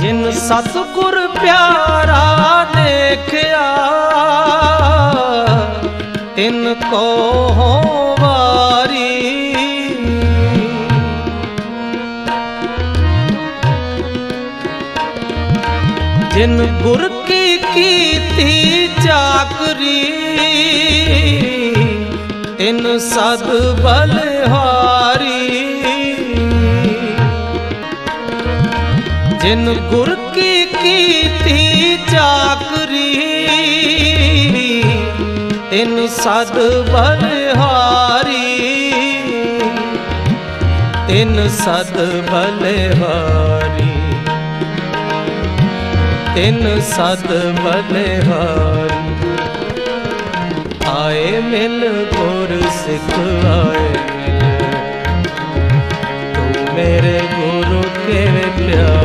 ਜਿਨ ਸਤਿਗੁਰ ਪਿਆਰਾ ਦੇਖਿਆ, ਤਿਨ ਕੋ ਵਾਰੀ। ਜਿਨ ਗੁਰ ਕੀ ਕੀਤੀ ਚਾਕਰੀ, ਤਿਨ ਸਦ ਬਲਿਹਾਰੀ ਜਿਨ ਗੁਰ ਕੀ ਕੀਤੀ ਚਾਕਰੀ, ਤਿਨ ਸਦ ਬਲਿਹਾਰੀ ਤਿਨ ਸਦ ਬਲਿਹਾਰੀ ਤਿਨ ਸਦ ਬਲਿਹਾਰੀ ਆਏ ਮਿਲ ਗੁਰ ਸਿੱਖ, ਆਏ ਤੂੰ ਮੇਰੇ ਗੁਰੂ ਕੇ ਪਿਆਰੇ।